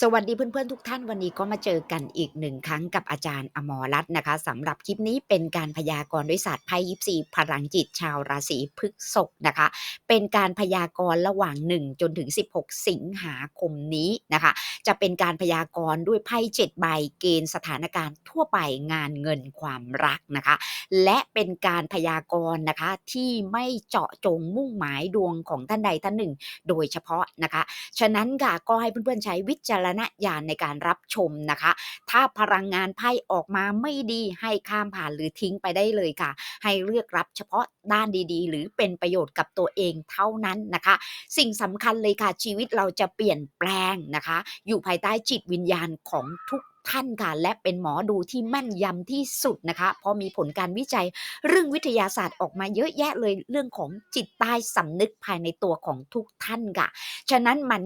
สวัสดีเพื่อนๆทุกท่านวันนี้ก็มาเจอกันอีกหนึ่งครั้งกับอาจารย์อมรรัตน์นะคะสำหรับคลิปนี้เป็นการพยากรณ์ด้วยศาสตร์ไพ่ยิปซีพลังจิตชาวราศีพฤษภนะคะ เป็นการพยากรณ์ระหว่าง 1 จนถึง 16 สิงหาคมนี้นะคะ จะเป็นการพยากรณ์ด้วยไพ่7ใบเกณฑ์สถานการณ์ทั่วไปงานเงินความรักนะคะ และเป็นการพยากรณ์นะคะที่ไม่เจาะจงมุ่งหมายดวงของท่านใดท่านหนึ่ง โดยเฉพาะนะคะ ฉะนั้นค่ะก็ให้เพื่อนๆใช้วิจารณญาณในการรับชมนะคะ ถ้าพลังงานไพ่ออกมาไม่ดีให้ข้ามผ่านหรือทิ้งไปได้เลยค่ะ ให้เลือกรับเฉพาะด้านดีๆ หรือเป็นประโยชน์กับตัวเองเท่านั้นนะคะ สิ่งสำคัญเลยค่ะชีวิตเราจะเปลี่ยนแปลงนะคะ อยู่ภายใต้จิตวิญญาณของทุก ท่านค่ะและเป็นหมอดูที่แม่นยำที่สุดนะคะ เพราะมีผลการวิจัยเรื่องวิทยาศาสตร์ออกมาเยอะแยะเลยเรื่องของจิตใต้สำนึกภายในตัวของทุกท่านค่ะ ฉะนั้นมัน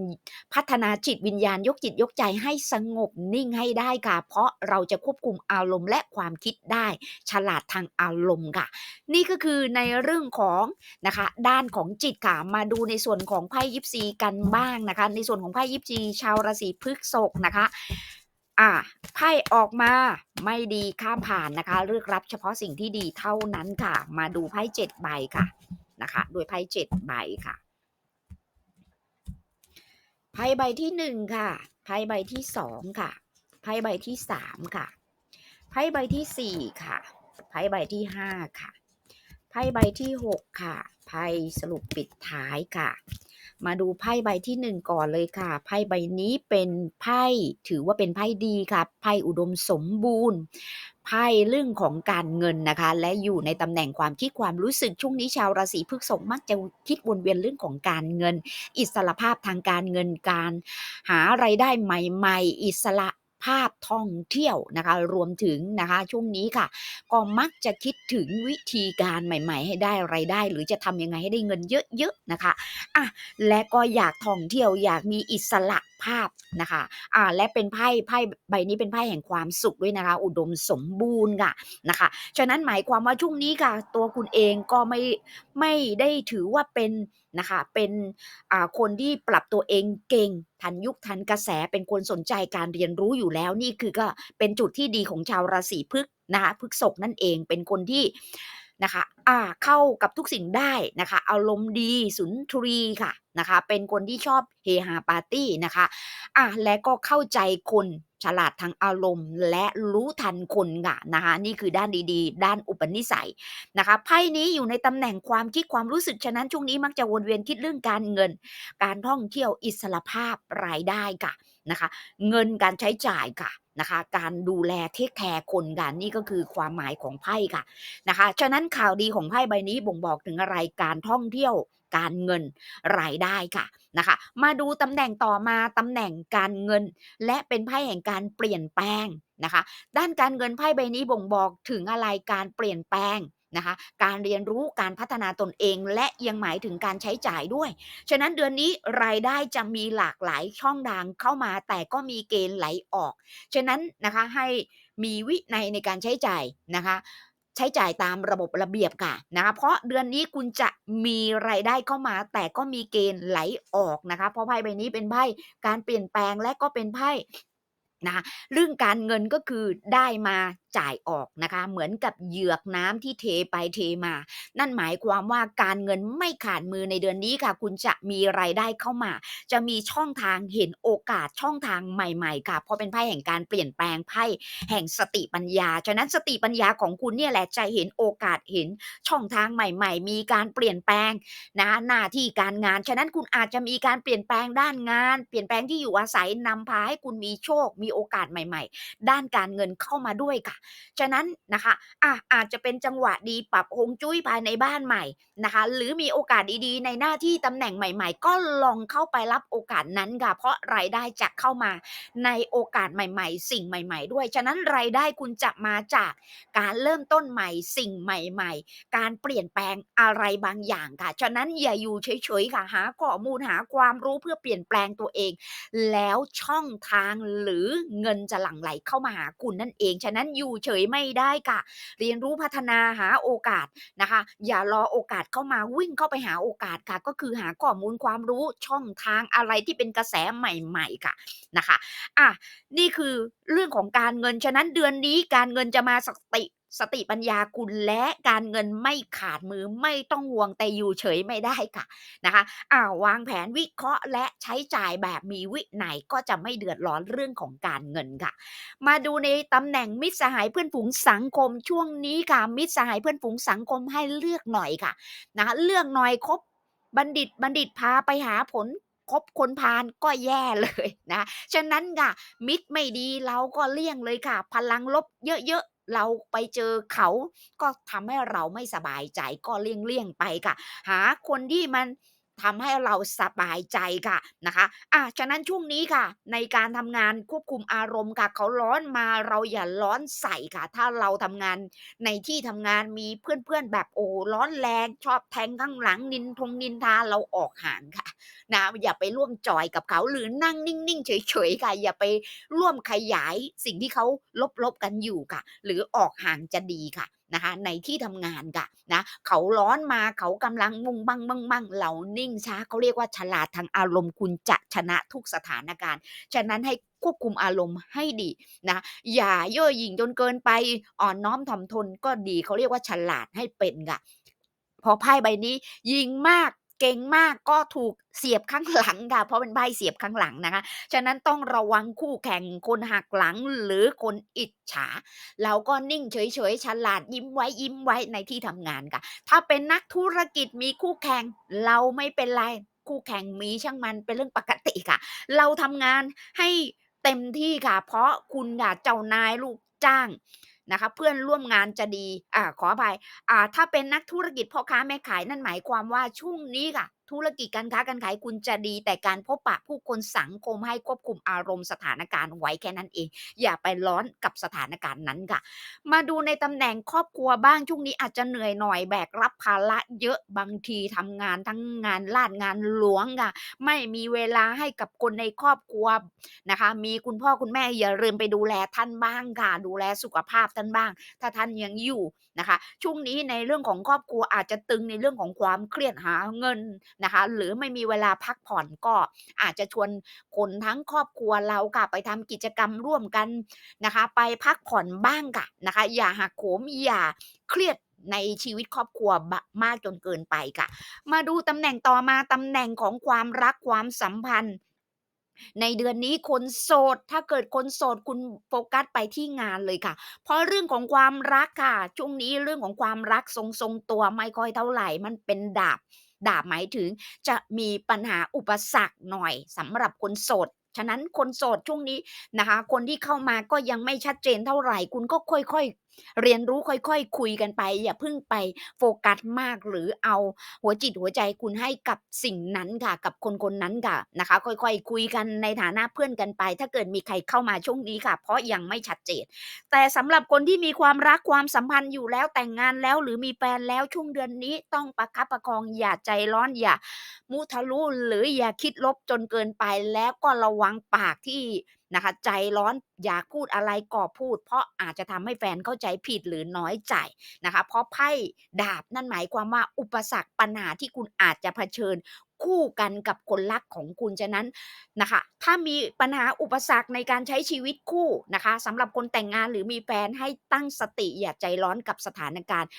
พัฒนาจิตวิญญาณยกจิตยกใจให้สงบนิ่งให้ได้ค่ะ เพราะเราจะควบคุมอารมณ์และความคิดได้ ฉลาดทางอารมณ์ค่ะ นี่ก็คือในเรื่องของนะคะ ด้านของจิตค่ะมาดูในส่วนของไพ่ยิปซีกันบ้างนะคะ ในส่วนของไพ่ยิปซีชาวราศีพฤษภนะคะ อ่าไพ่ออกมาไม่ดีข้ามผ่านนะคะ เลือกรับเฉพาะสิ่งที่ดีเท่านั้นค่ะ มาดูไพ่เจ็ดใบค่ะนะคะโดยไพ่เจ็ดใบค่ะไพ่ใบที่หนึ่งค่ะไพ่ใบที่สองค่ะไพ่ใบที่สามค่ะไพ่ใบที่สี่ค่ะไพ่ใบที่ห้าค่ะไพ่ใบที่หกค่ะ ไพ่สรุปปิดท้ายค่ะ มาดูไพ่ใบที่หนึ่งก่อนเลยค่ะ ไพ่ใบนี้เป็นไพ่ถือว่าเป็นไพ่ดีค่ะ ไพ่อุดมสมบูรณ์ ไพ่เรื่องของการเงินนะคะ และอยู่ในตำแหน่งความคิดความรู้สึกช่วงนี้ชาวราศีพฤษภมักจะคิดวนเวียนเรื่องของการเงิน อิสระภาพทางการเงินการ หาไรายได้ใหม่ ๆ อิสระ ภาพท่องเที่ยวนะคะ รวมถึงนะคะช่วงนี้ค่ะ ก็มักจะคิดถึงวิธีการใหม่ ๆ ให้ได้ไรายได้ หรือจะทำยังไงให้ได้เงินเยอะๆนะคะอะและก็อยากท่องเที่ยวอยากมีอิสระ ภาพนะคะอ่าและเป็นไพ่ไพ่ใบนี้เป็นไพ่แห่งความสุขด้วยนะคะ อุดมสมบูรณ์ค่ะนะคะฉะนั้นหมายความว่าช่วงนี้ค่ะ ตัวคุณเองก็ไม่ไม่ได้ถือว่าเป็นนะคะเป็นอ่าคนที่ปรับตัวเองเก่งทันยุคทันกระแสเป็นคนสนใจการเรียนรู้อยู่แล้วนี่คือก็เป็นจุดที่ดีของชาวราศีพฤกษ์นะคะพฤกษกนั่นเองเป็นคนที่นะคะอ่าเข้ากับทุกสิ่งได้นะคะ อารมณ์ดีสุนทรีค่ะ นะคะ เป็นคนที่ชอบเฮฮาปาร์ตี้นะคะอะและก็เข้าใจคนฉลาดทางอารมณ์และรู้ทันคนค่ะนะคะนี่คือด้านดีๆ ด้านอุปนิสัยนะคะไพ่นี้อยู่ในตำแหน่งความคิดความรู้สึกฉะนั้นช่วงนี้มักจะวนเวียนคิดเรื่องการเงิน การท่องเที่ยวอิสระภาพรายได้ค่ะนะคะ เงินการใช้จ่ายค่ะ นะคะ การดูแลเทคแคร์คนกันนี่ก็คือความหมายของไพ่ค่ะนะคะ ฉะนั้นข่าวดีของไพ่ใบนี้บ่งบอกถึงอะไรการท่องเที่ยวการเงินรายได้ค่ะนะคะ มาดูตำแหน่งต่อมาตำแหน่งการเงิน และเป็นไพ่แห่งการเปลี่ยนแปลงนะคะ ด้านการเงินไพ่ใบนี้บ่งบอกถึงอะไรการเปลี่ยนแปลง นะคะ การเรียนรู้การพัฒนาตนเองและยังหมายถึงการใช้จ่ายด้วย ฉะนั้นเดือนนี้รายได้จะมีหลากหลายช่องทางเข้ามา แต่ก็มีเกณฑ์ไหลออก ฉะนั้นนะคะให้มีวินัยในการใช้จ่ายนะคะใช้จ่ายตามระบบระเบียบค่ะนะคะเพราะเดือนนี้คุณจะมีรายได้เข้ามา แต่ก็มีเกณฑ์ไหลออกนะคะ เพราะไพ่ใบนี้เป็นไพ่การเปลี่ยนแปลงและก็เป็นไพ่ นะคะเรื่องการเงินก็คือได้มาจ่ายออกนะคะ เหมือนกับเหยือกน้ำที่เทไปเทมา นั่นหมายความว่าการเงินไม่ขาดมือในเดือนนี้ค่ะ คุณจะมีรายได้เข้ามา จะมีช่องทางเห็นโอกาสช่องทางใหม่ๆค่ะ เพราะเป็นไพ่แห่งการเปลี่ยนแปลงไพ่แห่งสติปัญญา ฉะนั้นสติปัญญาของคุณเนี่ยแหละจะเห็นโอกาสเห็นช่องทางใหม่ ๆ มีการเปลี่ยนแปลงนะหน้าที่การงาน ฉะนั้นคุณอาจจะมีการเปลี่ยนแปลงด้านงาน เปลี่ยนแปลงที่อยู่อาศัยนำพาให้คุณมีโชคมีโอกาสใหม่ๆ ด้านการเงินเข้ามาด้วยค่ะ ฉะนั้นนะคะอะอาจจะเป็นจังหวะดีปรับฮงจุ้ยภายในบ้านใหม่นะคะ หรือมีโอกาสดีๆ ในหน้าที่ตำแหน่งใหม่ ๆ ก็ลองเข้าไปรับโอกาสนั้นค่ะ เพราะรายได้จะเข้ามาในโอกาสใหม่ ๆ สิ่งใหม่ ๆ ด้วย ฉะนั้นรายได้คุณจะมาจากการเริ่มต้นใหม่สิ่งใหม่ ๆ การเปลี่ยนแปลงอะไรบางอย่างค่ะ ฉะนั้นอย่าอยู่เฉยๆค่ะหาข้อมูลหาความรู้เพื่อเปลี่ยนแปลงตัวเอง แล้วช่องทางหรือเงินจะหลั่งไหลเข้ามาหาคุณนั่นเอง ฉะนั้นอยู่เฉยไม่ได้ค่ะ เรียนรู้พัฒนาหาโอกาสนะคะ อย่ารอโอกาสเข้ามาวิ่งเข้าไปหาโอกาสค่ะ ก็คือหาข้อมูลความรู้ช่องทางอะไรที่เป็นกระแสใหม่ ๆ ค่ะนะคะอะนี่คือเรื่องของการเงินฉะนั้นเดือนนี้การเงินจะมาสติ สติปัญญาคุณและการเงินไม่ขาดมือไม่ต้องห่วงแต่อยู่เฉยไม่ได้ค่ะนะคะอ่าวางแผนวิเคราะห์และใช้จ่ายแบบมีวินัยก็จะไม่เดือดร้อนเรื่องของการเงินค่ะ มาดูในตำแหน่งมิตรสหายเพื่อนฝูงสังคมช่วงนี้ค่ะมิตรสหายเพื่อนฝูงสังคมให้เลือกหน่อยค่ะนะคะเลือกหน่อยคบบัณฑิตบัณฑิตพาไปหาผลคบคนพาลก็แย่เลยนะ ฉะนั้นค่ะ มิตรไม่ดีเราก็เลี่ยงเลยค่ะ พลังลบเยอะๆ เราไปเจอเขาก็ทำให้เราไม่สบายใจก็เลี่ยงๆไปค่ะ หาคนที่มัน ทำให้เราสบายใจค่ะนะคะอะฉะนั้นช่วงนี้ค่ะ ในการทำงานควบคุมอารมณ์ค่ะเขาร้อนมาเราอย่าร้อนใส่ค่ะ ถ้าเราทำงานในที่ทำงานมีเพื่อนๆแบบโอ้ร้อนแรงชอบแทงข้างหลังนินทงนินทาเราออกห่างค่ะนะอย่าไปร่วมจอยกับเขาหรือนั่งนิ่งๆเฉยๆค่ะ อย่าไปร่วมขยายสิ่งที่เขาลบๆกันอยู่ค่ะ หรือออกห่างจะดีค่ะ นะคะในที่ทำงานกะนะเขาร้อนมาเขากำลังมุ่งบังบังบังเรานิ่งช้าเขาเรียกว่าฉลาดทางอารมณ์คุณจะชนะทุกสถานการณ์ ฉะนั้นให้ควบคุมอารมณ์ให้ดีนะ อย่าเย่อหยิ่งจนเกินไปอ่อนน้อมถ่อมทนก็ดีเขาเรียกว่าฉลาดให้เป็นกะพอไพ่ใบนี้ยิงมาก เก่งมากก็ถูกเสียบข้างหลังค่ะ เพราะเป็นไพ่เสียบข้างหลังนะคะ ฉะนั้นต้องระวังคู่แข่งคนหักหลังหรือคนอิจฉา เราก็นิ่งเฉยๆฉลาดยิ้มไว้ยิ้มไว้ในที่ทำงานค่ะ ถ้าเป็นนักธุรกิจมีคู่แข่งเราไม่เป็นไรคู่แข่งมีช่างมันเป็นเรื่องปกติค่ะ เราทำงานให้เต็มที่ค่ะ เพราะคุณค่ะเจ้านายลูกจ้าง นะคะเพื่อนร่วมงานจะดีอ่าขออภัยอ่าถ้าเป็นนักธุรกิจพ่อค้าแม่ขายนั่นหมายความว่าช่วงนี้ค่ะ ธุรกิจการค้าการขายคุณจะดี แต่การพบปะผู้คนสังคมให้ควบคุมอารมณ์สถานการณ์ไว้แค่นั้นเอง อย่าไปร้อนกับสถานการณ์นั้นค่ะ มาดูในตำแหน่งครอบครัวบ้างช่วงนี้อาจจะเหนื่อยหน่อยแบกรับภาระเยอะบางทีทำงานทั้งงานลาดงานหลวงค่ะ ไม่มีเวลาให้กับคนในครอบครัวนะคะ มีคุณพ่อคุณแม่อย่าลืมไปดูแลท่านบ้างค่ะดูแลสุขภาพท่านบ้าง ถ้าท่านยังอยู่ นะคะ ช่วงนี้ในเรื่องของครอบครัวอาจจะตึงในเรื่องของความเครียดหาเงินนะคะ หรือไม่มีเวลาพักผ่อนก็อาจจะชวนคนทั้งครอบครัวเราค่ะไปทำกิจกรรมร่วมกันนะคะ ไปพักผ่อนบ้างค่ะนะคะ อย่าหักโหมอย่าเครียดในชีวิตครอบครัวมากจนเกินไปค่ะ มาดูตำแหน่งต่อมาตำแหน่งของความรักความสัมพันธ์ ในเดือนนี้คนโสด ถ้าเกิดคนโสดคุณโฟกัสไปที่งานเลยค่ะ เพราะเรื่องของความรักค่ะ ช่วงนี้เรื่องของความรักทรงทรงๆตัวไม่ค่อยเท่าไหร่ มันเป็นดาบ ดาบหมายถึงจะมีปัญหาอุปสรรคหน่อยสำหรับคนโสดฉะนั้นคนโสดช่วงนี้นะคะ คนที่เข้ามาก็ยังไม่ชัดเจนเท่าไหร่ คุณก็ค่อยๆ เรียนรู้ค่อยๆคุยกันไป อย่าเพิ่งไปโฟกัสมากหรือเอาหัวจิตหัวใจคุณให้กับสิ่งนั้นค่ะ กับคนคนนั้นค่ะนะคะ ค่อยๆคุยกันในฐานะเพื่อนกันไป ถ้าเกิดมีใครเข้ามาช่วงนี้ค่ะ เพราะยังไม่ชัดเจน แต่สำหรับคนที่มีความรักความสัมพันธ์อยู่แล้วแต่งงานแล้วหรือมีแฟนแล้วช่วงเดือนนี้ต้องประคับประคองอย่าใจร้อนอย่ามุทะลุหรืออย่าคิดลบจนเกินไปแล้วก็ระวังปากที่ นะคะ ใจร้อนอยากพูดอะไรก็พูด เพราะอาจจะทำให้แฟนเข้าใจผิดหรือน้อยใจนะคะ เพราะไพ่ดาบนั่นหมายความว่าอุปสรรคปัญหาที่คุณอาจจะเผชิญคู่กันกับคนรักของคุณฉะนั้นนะคะ ถ้ามีปัญหาอุปสรรคในการใช้ชีวิตคู่นะคะสำหรับคนแต่งงานหรือมีแฟนให้ตั้งสติอย่าใจร้อนกับสถานการณ์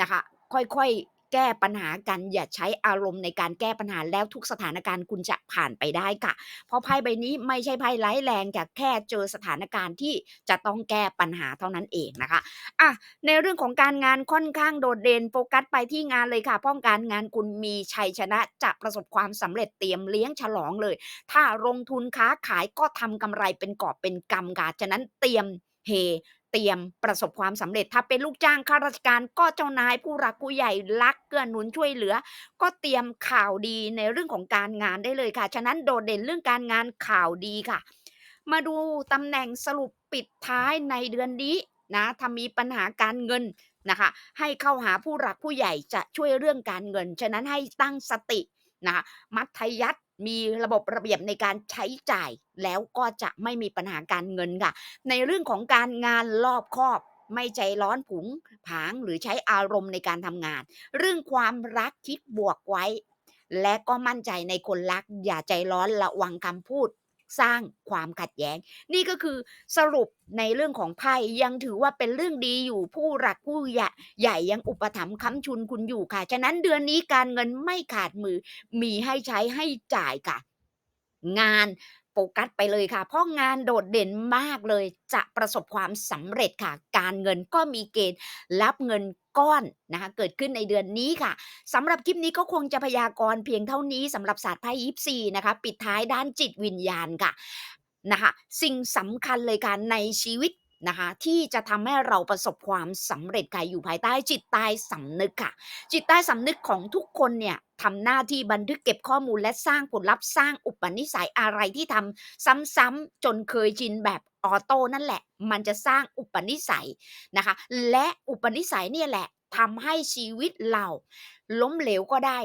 นะคะ ค่อยๆ แก้ปัญหากัน อย่าใช้อารมณ์ในการแก้ปัญหาแล้วทุกสถานการณ์คุณจะผ่านไปได้ค่ะ เพราะไพ่ใบนี้ไม่ใช่ไพ่ร้ายแรงแต่แค่เจอสถานการณ์ที่จะต้องแก้ปัญหาเท่านั้นเองนะคะอะในเรื่องของการงานค่อนข้างโดดเด่นโฟกัสไปที่งานเลยค่ะเพราะการงานคุณมีชัยชนะจะประสบความสำเร็จเตรียมเลี้ยงฉลองเลย ถ้าลงทุนค้าขายก็ทำกำไรเป็นกอบเป็นกำค่ะฉะนั้นเตรียมเฮ เตรียมประสบความสำเร็จถ้าเป็นลูกจ้างข้าราชการก็เจ้านายผู้รักผู้ใหญ่รักเกื้อหนุนช่วยเหลือ ก็เตรียมข่าวดีในเรื่องของการงานได้เลยค่ะ ฉะนั้นโดดเด่นเรื่องการงานข่าวดีค่ะ มาดูตำแหน่งสรุปปิดท้ายในเดือนนี้นะถ้ามีปัญหาการเงินนะคะ ให้เข้าหาผู้หลักผู้ใหญ่จะช่วยเรื่องการเงิน ฉะนั้นให้ตั้งสตินะคะมัธยัติ มีระบบระเบียบในการใช้จ่าย แล้วก็จะไม่มีปัญหาการเงินค่ะ ในเรื่องของการงานรอบคอบไม่ใจร้อนผุงผางหรือใช้อารมณ์ในการทำงาน เรื่องความรักคิดบวกไว้ และก็มั่นใจในคนรัก อย่าใจร้อนระวังคำพูด สร้างความขัดแย้ง นี่ก็คือสรุปในเรื่องของไพ่ยังถือว่าเป็นเรื่องดีอยู่ผู้หลักผู้ใหญ่ใหญ่ยังอุปถัมภ์ค้ำชุนคุณอยู่ค่ะ ฉะนั้นเดือนนี้การเงินไม่ขาดมือมีให้ใช้ให้จ่ายค่ะ งานโฟกัสไปเลยค่ะ เพราะงานโดดเด่นมากเลยจะประสบความสำเร็จค่ะ การเงินก็มีเกณฑ์รับเงิน ก้อนนะคะเกิดขึ้นในเดือนนี้ค่ะสำหรับคลิปนี้ก็คงจะพยากรณ์เพียงเท่านี้สำหรับศาสตร์ไพ่ยิปซีนะคะปิดท้ายด้านจิตวิญญาณค่ะนะคะสิ่งสำคัญเลยค่ะในชีวิตนะคะที่จะทำให้เราประสบความสำเร็จค่ะอยู่ภายใต้จิตใต้สำนึกค่ะ จิตใต้สำนึกของทุกคนเนี่ยทำหน้าที่บันทึกเก็บข้อมูลและสร้างผลลัพธ์สร้างอุปนิสัยอะไรที่ทำซ้ำๆจนเคยชินแบบ ออโต้นั่นแหละ มันจะสร้างอุปนิสัยนะคะ และอุปนิสัยเนี่ยแหละทำให้ชีวิตเราล้มเหลวก็ได้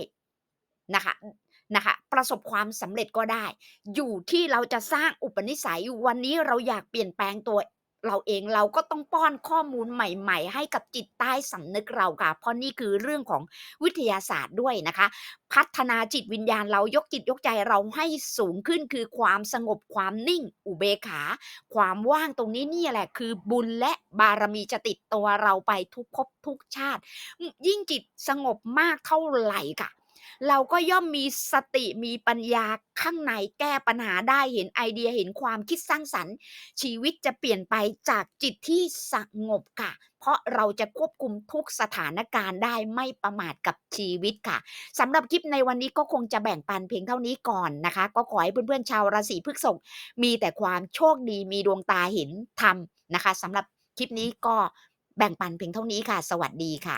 นะคะนะคะประสบความสำเร็จก็ได้ อยู่ที่เราจะสร้างอุปนิสัยวันนี้เราอยากเปลี่ยนแปลงตัว เราเองเราก็ต้องป้อนข้อมูลใหม่ ๆ ให้กับจิตใต้สำนึกเราค่ะ เพราะนี่คือเรื่องของวิทยาศาสตร์ด้วยนะคะ พัฒนาจิตวิญญาณเรายกจิตยกใจเราให้สูงขึ้นคือความสงบความนิ่ง อุเบกขา ความว่างตรงนี้นี่แหละคือบุญและบารมีจะติดตัวเราไปทุกภพทุกชาติ ยิ่งจิตสงบมากเท่าไหร่ค่ะ เราก็ย่อมมีสติมีปัญญาข้างในแก้ปัญหาได้เห็นไอเดียเห็นความคิดสร้างสรรค์ ชีวิตจะเปลี่ยนไปจากจิตที่สงบค่ะ เพราะเราจะควบคุมทุกสถานการณ์ได้ไม่ประมาทกับชีวิตค่ะสำหรับคลิปในวันนี้ก็คงจะแบ่งปันเพียงเท่านี้ก่อนนะคะ ก็ขอให้เพื่อนๆชาวราศีพฤษภมีแต่ความโชคดีมีดวงตาเห็นธรรมนะคะสำหรับคลิปนี้ก็แบ่งปันเพียงเท่านี้ค่ะ สวัสดีค่ะ